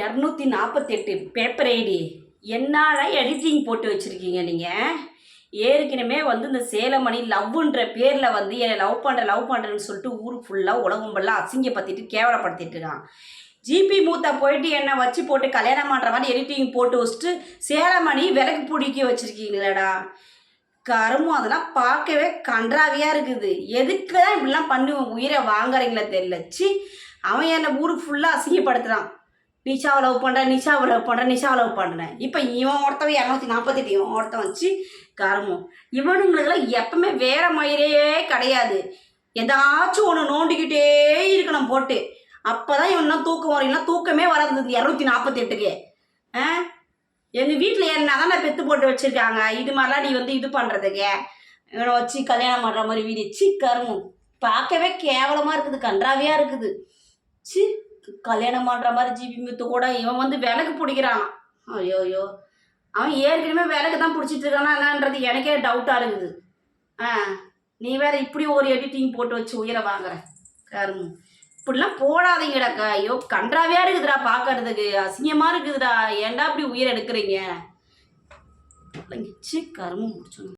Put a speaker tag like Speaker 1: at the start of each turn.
Speaker 1: இரநூத்தி நாற்பத்தெட்டு paper ID என்னால் எடிட்டிங் போட்டு வச்சுருக்கீங்க நீங்கள் ஏற்கனவே வந்து இந்த சேலமணி லவ்ன்ற பேரில் வந்து என்னை லவ் பண்ணுற லவ் பண்ணுறேன்னு சொல்லிட்டு ஊர் ஃபுல்லாக உலகம் ஃபுல்லாக அசிங்கப்படுத்திட்டு கேவலப்படுத்திட்டு இருக்கான். ஜிபி மூத்தா போயிட்டு என்னை வச்சு போட்டு கல்யாணம் பண்ணுற மாதிரி எடிட்டிங் போட்டு வச்சுட்டு சேலமணி விலகு பிடிக்க வச்சுருக்கீங்களேடா. கருமும் அதெல்லாம் பார்க்கவே கன்றாவியாக இருக்குது. எதுக்கு தான் இப்படிலாம் பண்ணி உயிரை வாங்குறீங்களே தெரியல. சி அவன் என்னை ஊருக்கு ஃபுல்லாக அசிங்கப்படுத்துகிறான் நிஷாவை லவ் பண்ணுறேன் நிஷாவை லவ் பண்ணுறேன் நிஷாவை லவ் பண்ணுறேன் இப்போ இவன் ஒருத்தவன் இரநூத்தி நாற்பத்தெட்டு இவன் ஒருத்தன் வச்சு கருமம் இவனுங்களுக்கெல்லாம் எப்பவுமே வேற மயிரே கிடையாது. ஏதாச்சும் ஒன்று நோண்டிக்கிட்டே இருக்கணும் போட்டு. அப்போ தான் இவன்லாம் தூக்கம் வரும் இல்லைனா தூக்கமே வராது இந்த இரநூத்தி நாற்பத்தெட்டுக்கு. ஆ? எங்கள் வீட்டில் என்ன தான் பெத்து போட்டு வச்சுருக்காங்க இது மாதிரிலாம் நீ வந்து இது பண்ணுறதுக்கு இவனை வச்சு கல்யாணம் பண்ணுற மாதிரி வீடு. சி கருமம் பார்க்கவே கேவலமாக இருக்குது கன்றாவியாக இருக்குது. சி கல்யாணம் பண்ணுற மாதிரி ஜிபி மித்து கூட இவன் வந்து விலக்கு பிடிக்கிறான் ஐயோ ஐயோ அவன் ஏற்கனவே விலக்கு தான் பிடிச்சிட்டு இருக்கானா என்னன்றது எனக்கே டவுட்டாக இருக்குது. ஆ நீ வேற இப்படி ஒரு எடிட்டிங் போட்டு வச்சு உயிரை வாங்குற. கருமம் இப்படிலாம் போடாதீங்கடாக்கா. ஐயோ கன்றாவே இருக்குதுடா பார்க்கறதுக்கு அசிங்கமாக இருக்குதுடா. ஏன்டா இப்படி உயிர் எடுக்கிறீங்க? கரும்பு கருமம் முடிச்சோம்